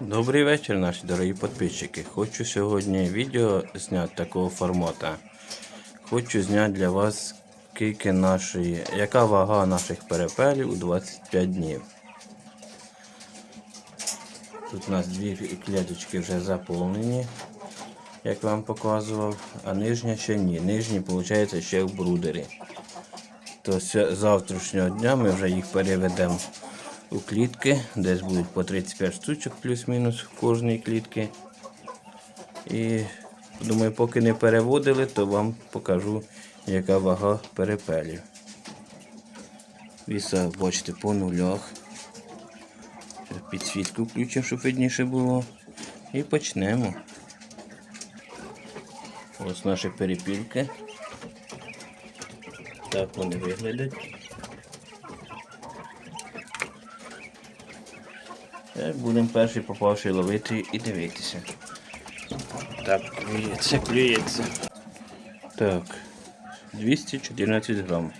Добрий вечір, наші дорогі підписчики. Хочу сьогодні відео зняти такого формату. Хочу зняти для вас скільки нашої, яка вага наших перепелів у 25 днів. Тут у нас дві клеточки вже заповнені, як вам показував, а нижня ще ні. Нижні, виходить, ще в брудері. То ся- завтрашнього дня ми вже їх переведемо у клітки, десь будуть по 35 штучок плюс-мінус в кожній клітці. І думаю, поки не переводили, то вам покажу, яка вага перепелів. Віса, бачите, по нулях. Підсвітку включимо, щоб видніше було. І почнемо. Ось наші перепілки. Так вони виглядають. Так, будемо перший попавший ловити і дивитися. Так, клюється, клюється. Так, 214 грам.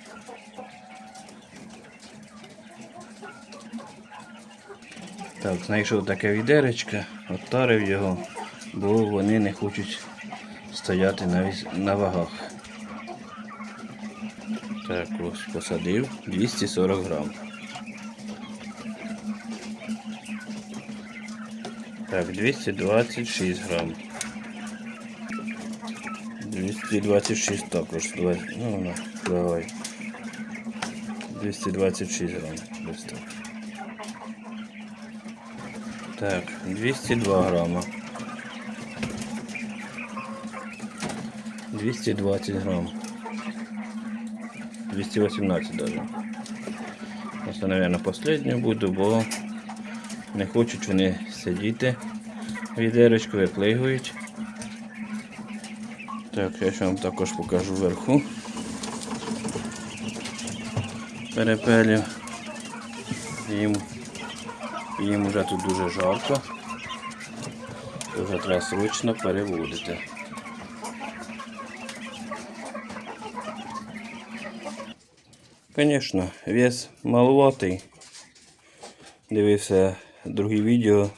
Так, знайшов таке відеречко, оттарив його, бо вони не хочуть стояти навіть на вагах. Так, ось посадив 240 грам. Так, 226 грам. 226 також. Давай, ну, ну, давай. 226 грам. Ось так. Так, 202 грама. 220 грам. 218 даже. Це, наверное, последню буду, бо не хочуть вони сидіти. Відерочку виплигують. Так, я ще вам також покажу вверху. Перепелів. Їм, їм вже тут дуже жарко. Вже треба срочно переводити. Звісно, вес маловатий. Дивився другі відео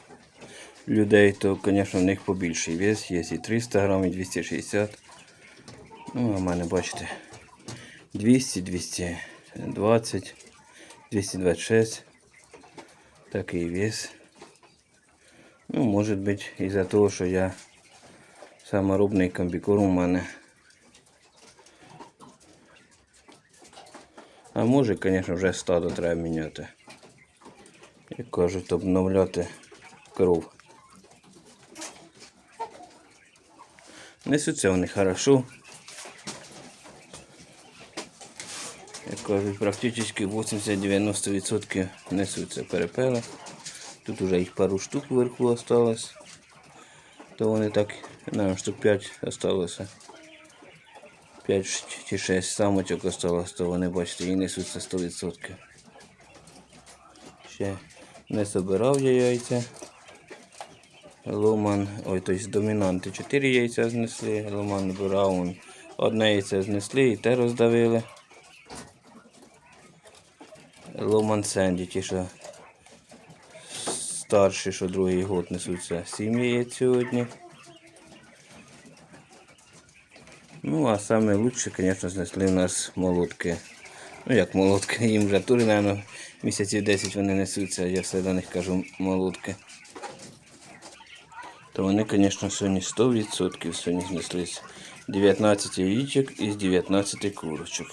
людей, то, звісно, в них побільший вес. Є і 300 грам, і 260. Ну, а в мене, бачите, 200, 220, 226. Такий вес. Ну, може бути, із-за того, що я саморобний комбікорм у мене. А може, звісно, вже стадо треба міняти. Як кажуть, обновляти кров. Несуться вони хорошо. Як кажуть, практично 80-90% несуться перепели. Тут уже їх пару штук вверху осталось. То вони так, наверное, штук 5 осталося. 5 чи 6 самочок осталось, то вони, бачите, і несуться 100%. Ще не собирав я яйця. Ломан, ой, тобто домінанти 4 яйця знесли, Ломан Браун. Одне яйце знесли і те роздавили. Ломан Сенді, ті, що старші, що другий год несуться 7 яєць сьогодні. Ну, а лучше, звісно, знесли у нас молотки. Ну як молотки, їм вже тури, мабуть, місяців 10 вони несуться, я все до них кажу молотки. То вони, звісно, сьогодні 100% сьогодні знеслись 19 яєчок із 19 курочок.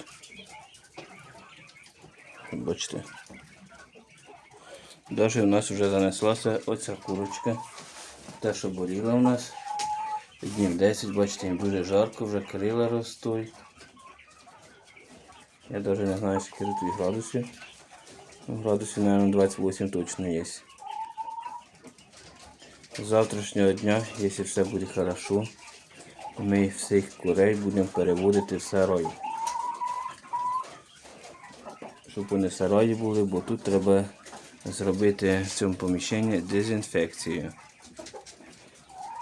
Бачите. Навіть у нас вже занеслася оця курочка. Та, що боліла у нас. Днів 10, бачите, їм дуже жарко, вже крила ростуть. Я навіть не знаю, скільки тут градусів. Градусів, мабуть, 28 точно є. З завтрашнього дня, якщо все буде хорошо, ми всіх курей будемо переводити в сарай. Щоб вони в сараї були, бо тут треба зробити в цьому поміщенні дезінфекцію.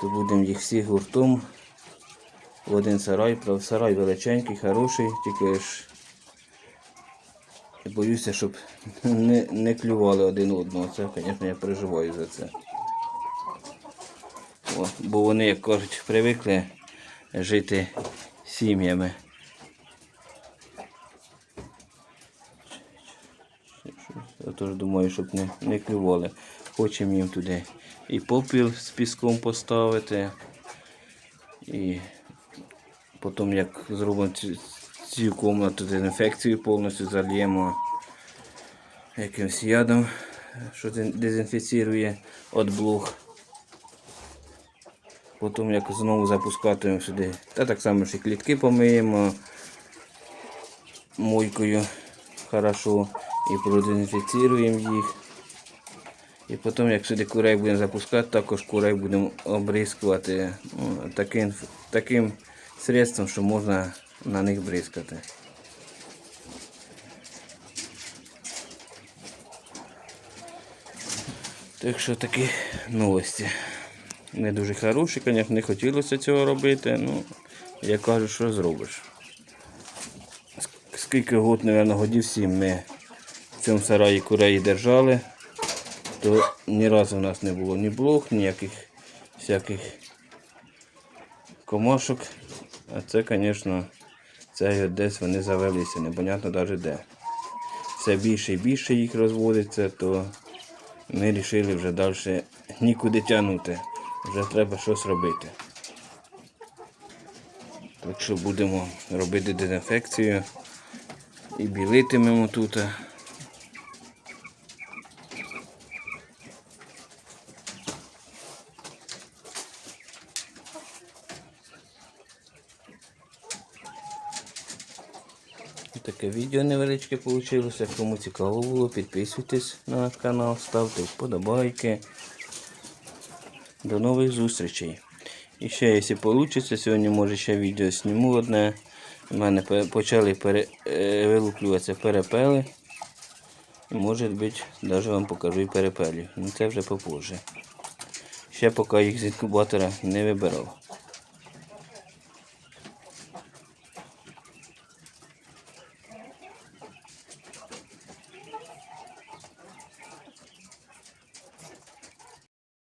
То будемо їх всіх гуртом в один сарай, сарай величенький, хороший, тільки ж боюся, щоб не, не клювали один одного. Це, звісно, я переживаю за це. О, бо вони, як кажуть, привикли жити сім'ями. Я теж думаю, щоб не, не клювали. Хочемо їм туди і попіл з піском поставити. І потім, як зробимо цю, кімнату дезінфекцію повністю зальємо якимось ядом, що дезінфіцірує від блох. Потім як знову запускатимемо сюди. Та так само ще клітки помиємо мойкою хорошо і продезінфіціруємо їх. І потім, як сюди курей будемо запускати, також курей будемо обрискувати ну, таким, таким средством, що можна на них бризкати. Так що такі новості. Не дуже хороші, звісно, не хотілося цього робити, ну, я кажу, що зробиш. Скільки год, мабуть, годів сім ми в цьому сараї курей держали, то ні разу в нас не було ні блох, ніяких всяких комашок. А це, звісно, це десь вони завелися, непонятно навіть де. Все більше і більше їх розводиться, то ми вирішили вже далі нікуди тягнути. Вже треба щось робити. Так що будемо робити дезінфекцію і білитимемо тут. Таке відео невеличке вийшло. Кому цікаво було, підписуйтесь на наш канал, ставте вподобайки. До нових зустрічей. І ще, якщо вийде, сьогодні може ще відео зніму одне. У мене почали пере, е, вилуплюватися перепели. Може бути, навіть вам покажу і перепелів. Ну це вже попозже. Ще поки їх з інкубатора не вибирав.